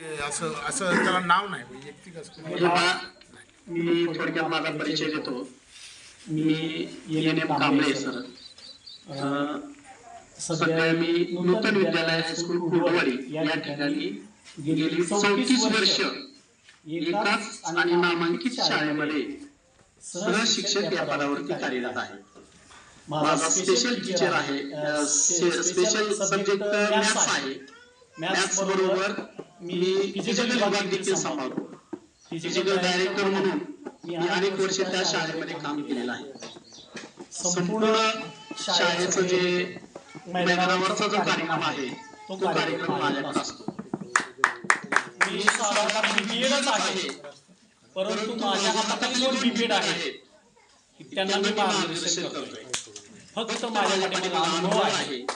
असं असं त्याला नाव नाही वैयक्तिक असं जेव्हा मी थोडक्यात माझा परिचय देतो. मी एन एम. कांबळे सर. सध्या मी नूतन विद्यालय हायस्कूल कुर्डवाडी या ठिकाणी गेली चौतीस वर्ष एकाच आणि नामांकित शाळेमध्ये सहशिक्षक या पदावरती कार्यरत आहे. माझा स्पेशल टीचर आहे स्पेशल सब्जेक्ट मॅथ्स आहे. मॅथ्स बरोबर मी फिजिकल विभाग देखील सांभाळतो. फिजिकल डायरेक्टर म्हणून मी अनेक वर्ष त्या शाळेमध्ये काम केलेलं आहे. संपूर्ण शाळेचं जे मैदानावरचा जो कार्यक्रम आहे तो कार्यक्रम माझ्याकडे असतो. मी बीपीएडच आहे. परंतु माझ्या हाताखाली दोन बीपीएड आहे त्यांना मी मार्गदर्शन करतोय. फक्त माझ्या पाठीमागे अनुभव आहे.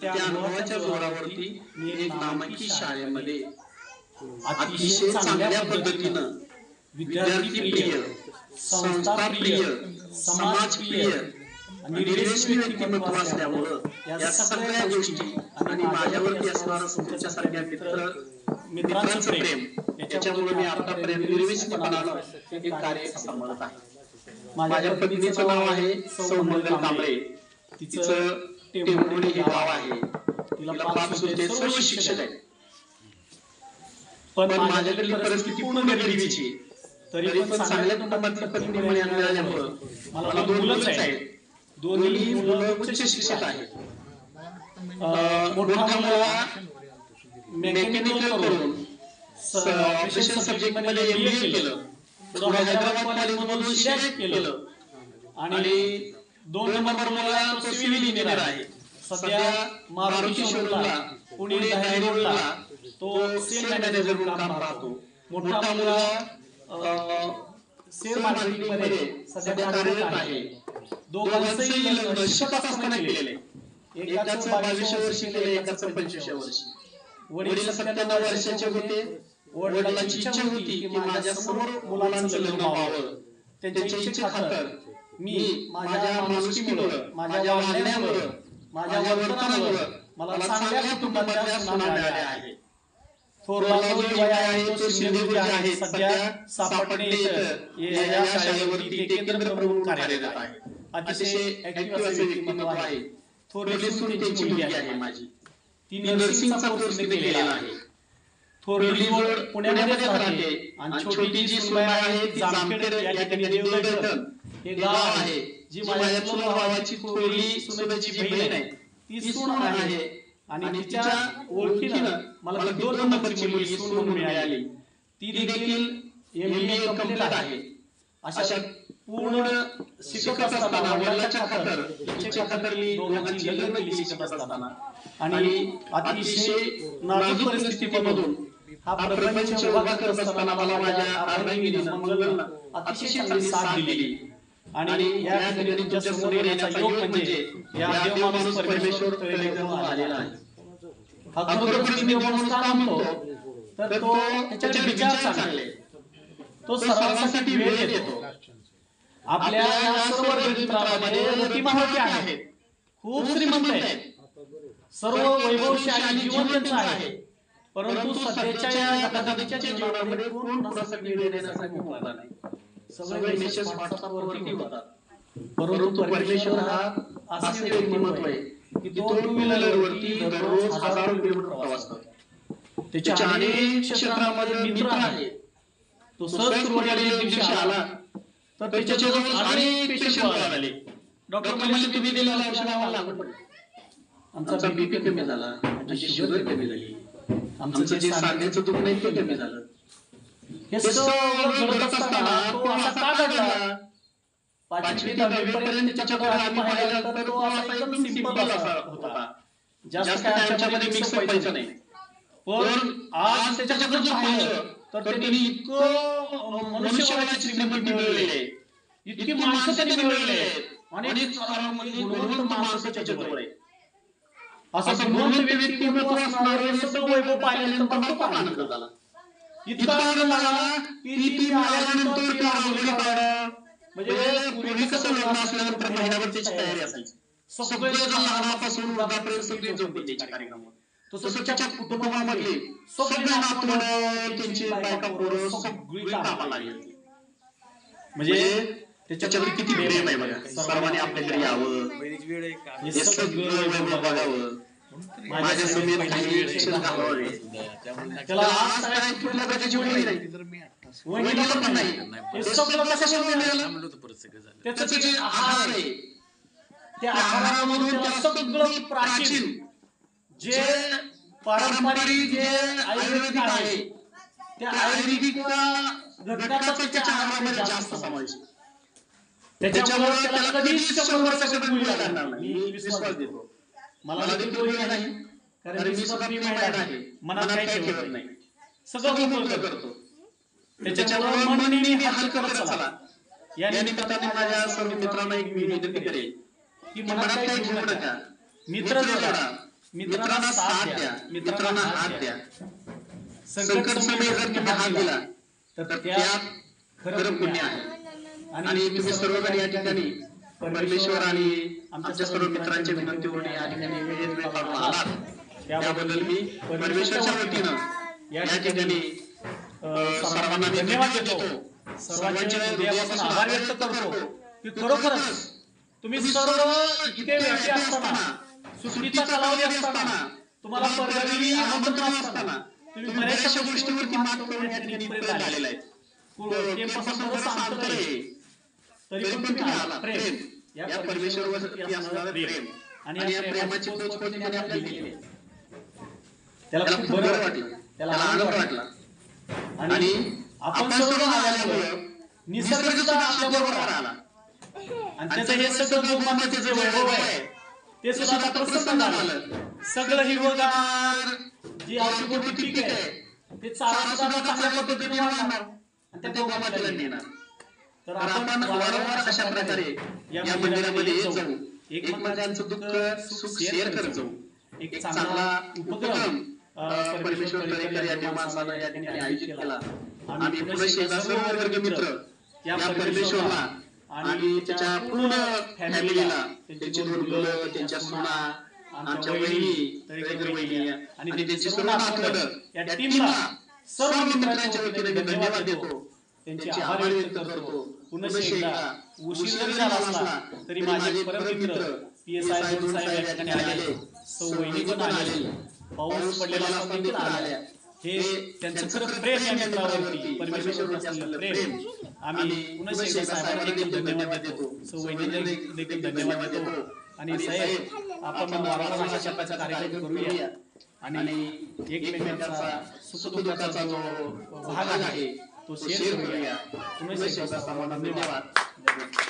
त्या अनुभवाच्या जोरावरती मी एक नामांकित शाळेमध्ये अतिशय चांगल्या पद्धतीनं विद्यार्थी प्रिय संस्था प्रिय समाज प्रिय निर्देशी व्यक्तिमत्व असल्यामुळं या सगळ्या गोष्टी आणि माझ्यावरती असणारं तुमच्यासारख्या मित्र मित्रांचं प्रेम. याच्यामुळे मी आतापर्यंत निर्वेशनीपणानं हे कार्य सांभाळत आहे. माझ्या पत्नीचं नाव आहे सौ मंगल कांबळे. तिचं टेंभुर्णी हे गाव आहे. तिला पाच सुलते सर्व शिक्षक आहेत पण माझ्याकडली परिस्थिती पूर्ण गरिबीची. तरी पण चांगल्या कुटुंबातली पत्नी मिळाल्या- मिळाल्यामुळं मला दोन मुलंच आहेत. दोन्ही मुलं उच्च शिक्षक आहेत. अं, मोठा मुलगा मेकॅनिकल करून ऑपरेशन सब्जेक्टमध्ये एमबीए केलं. पुढे हैदराबाद कॉलेजमधून सीए केलं. आणि दोन नंबर मुलगा तो सिव्हिल इंजिनियर आहे. सध्या मारुती शोरूमला पुणे रोडला तो सेल मॅनेजर म्हणून काम पाहतो. मोठा मुलगा सेल मार्केटिंगमध्ये सध्या कार्यरत आहे. दोघांचंही लग्न शिकत असताना केलेले एकाचं बावीसशे वर्षी केले एकाचं पंचवीसशे वर्षी. वडील सत्त्याण्णव वर्षाचे होते. वडिलांची इच्छा होती की माझ्यासमोर मुलांचं लग्न व्हावं. त्यांच्या इच्छे खातर. मी माझ्या माणुसकीमुळं माझ्या वागण्यामुळं माझ्या वर्तनामुळं मला चांगल्या कुटुंबातल्या सुना मिळाल्या आहेत. थोरला जो युवा आहे तो सिंधुदुर्ग आहे सध्या सापटणे इथं या शाळेवरती केंद्र प्रमुख कार्यरत आहे. अतिशय ऍक्टिव्ह असे व्यक्तिमत्व आहे. थोरली मुलगी आहे माझी. ती नर्सिंगचा कोर्स केलेला आहे. थोरली मूळ पुण्यामध्येच राहते. आणि छोटी जी सुनबाई आहे ती जामखेड या ठिकाणी देवगड हे गाव आहे. जी माझ्या चुलत भावाची थोरली सुनबाईची बहीण आहे. ती सून आहे. आणि तिच्या ओळखीनं मला ती दोन नंबरची मुलगी सून म्हणून मिळाली. ती देखील आहे. अशा पूर्ण शिकत असताना वडिलांच्या खातर इच्छेच्या खातर मी दोघांची लग्न केली शिकत असताना. आणि अतिशय नाजूक परिस्थितीमधून हा प्रपंच उभा करत असताना मला माझ्या अर्धांगिनीनं मंगलनं अतिशय चांगली साथ दिली आणि या ठिकाणी तुमच्यासमोर येण्याचा योग म्हणजे या देव माणूस परमेश्वर तळेगाव आलेला आहे. हा खरोखर देव माणूस का म्हणतो तर तो त्याचे विचार चांगले तो सर्वांसाठी वेळ देतो. आपल्या सर्व आहेत खूप श्रीमंत आहेत सर्व वैभवशाली जीवन त्यांचं आहे. परंतु सध्याच्या या धकाधकीच्या जीवनामध्ये कोण कुणासाठी वेळ देण्यासाठी मोकळा नाही. सगळे मेसेज व्हॉट्सअपवरती होतात परंतु परमेश्वर हा असे व्यक्तिमत्व आहे की तो टू व्हीलरवरती दररोज हजारो किलोमीटर प्रवास करतो त्याच्या अनेक क्षेत्रामध्ये मित्र आहेत. तो सहज दिवशी आला. तर त्याच्याजवळ अनेक पेशंट आले. डॉक्टर म्हणजे तुम्ही दिलेला औषध आम्हाला आमचा बीपी कमी झाला. आमची शुगर कमी झाली आमचं जे सांध्याचं दुखणं आहे ते कमी झालं. हे सगळं घडत असताना तो असा का घडला? पाचवी दहावीपर्यंत त्याच्याकडे आम्ही पाहायला गेलो तर तो असा एकदम सिंपल असा होता. जास्त काय आमच्यामध्ये मिक्स व्हायचं नाही. पण आज त्याच्याकडे जर पाहिलं तर त्यांनी इतकं मनुष्यबळाची श्रीमंती मिळवलेली आहे इतकी माणसं त्यांनी मिळवलेली आहेत गुणवंत माणसं त्याच्याजवळ आहे असं गुणवंत व्यक्तिमत्व असणारं सगळं वैभव पाहिल्यानंतर मला खूप आनंद झाला. इतका आनंद झाला की ती आल्यानंतर रांगोळी काढणं म्हणजे पूर्वी कसं लग्न असल्यानंतर महिन्याभर त्याची तयारी असायची. सगळे जण लहानापासून वृद्धापर्यंत सगळे झोपले त्याच्या कार्यक्रमात. तसं त्याच्या कुटुंबामध्ये सगळे नातवंड त्यांची बायका पोरं सगळी कामाला म्हणजे त्याच्यावर किती प्रेम आहे बघा. सर्वांनी आपल्याकडे यावं. हे सगळं वैभव बघावं. माझ्या काही घालवावे त्याला आज काय वडील नाही पण नाही. हे सगळं मिळालं? त्याचं जे आहार आहे त्या आहारामधून त्याला सगळं प्राचीन जे पारंपरिक जे आयुर्वेदिक आहे त्या आयुर्वेदिक घटकाचा त्याच्या आहारामध्ये जास्त समावेश आहे. त्याच्यामुळे त्याला कधीच शंभर वर्षाचं मुली लागणार नाही. मी विश्वास देतो. मला देखील दोन्ही नाही. कारण मी सुद्धा प्रेम आहे. मनात काही ठेवत नाही. सगळं मोकळं करतो. त्याच्यामुळे मन नेहमी हलकं करत चला. या निमित्ताने माझ्या सर्व मित्रांना एक मी विनंती करेल की मनात काही ठेवू नका. मित्र जोडा. मित्रांना साथ द्या. मित्रांना हात द्या. संकट समय जर तुम्ही हात दिला तर त्यात खरं पुण्य आहे आणि तुम्ही सर्वजण या ठिकाणी परमेश्वर आणि आमच्या सर्व मित्रांच्या विनंतीवरून या ठिकाणी वेळेत वेळ काढून आलात. त्याबद्दल मी परमेश्वरच्या वतीनं या ठिकाणी सर्वांना धन्यवाद देतो. सर्वांचे हृदयापासून आभार व्यक्त करतो की खरोखरच तुम्ही सर्व इथे व्यक्ती असताना सुट्टीचा कालावधी असताना तुम्हाला परगावी आमंत्रण असताना तुम्ही बऱ्याचशा गोष्टीवरती मात करून या ठिकाणी आहे. तरी पण तुम्ही आला. प्रेम. या परमेश्वरावरती असणारं प्रेम. आणि या प्रेमाची पोच पण त्याने आपल्याला दिली. आहे. त्याला त्याला खूप बरं वाटलं. त्याला आनंद वाटला. आणि आपण सर्व आल्यामुळं निसर्ग सुद्धा आपल्या बरोबर आला आणि त्याचं हे सगळं गोमातेचं जे वैभव आहे ते सुद्धा आता प्रसन्न झालं. सगळं हिरवगार जी औषधी पीक आहे ते चारा सुद्धा चांगल्या पद्धतीने वाढणार. आणि त्या गोमातेला नेणार. तर आपण वारंवार अशा प्रकारे या मंदिरामध्ये येत जाऊ. एकमेकांचं दुःख सुख शेअर करत जाऊ. एक चांगला उपक्रम परमेश्वर तळेकर माणसानं या ठिकाणी आयोजित केला. आम्ही पुढे सर्व वर्ग मित्र या परमेश्वरला आणि त्याच्या पूर्ण फॅमिलीला त्यांची दोन मुलं त्यांच्या सुना आमच्या वहिनी तळेकर वहिनी आणि त्यांची सर्व नातवंड या टीमला सर्व मित्रांच्या वतीने मी धन्यवाद देतो. त्यांचे आभार व्यक्त करतो. पुन्हा एकदा उशीर जरी झाला असला तरी माझे परममित्र पी एस आय दोन साहेब या ठिकाणी आलेले सौ वहिनी पण आलेले पाऊस पडलेला असताना देखील आल्या हे त्यांचं खरं प्रेम या मित्रावरती. परमेश्वरावरती असलेलं प्रेम. आम्ही एकदा साहेबांना देखील धन्यवाद देतो. सौ वहिनींना देखील धन्यवाद देतो. आणि साहेब आपण वारंवार अशा प्रकारचा कार्यक्रम करूया. आणि एकमेकांचा सुखदुःखाचा जो भाग आहे तो शेअर करूया पुन्हा एकदा सर्वांना धन्यवाद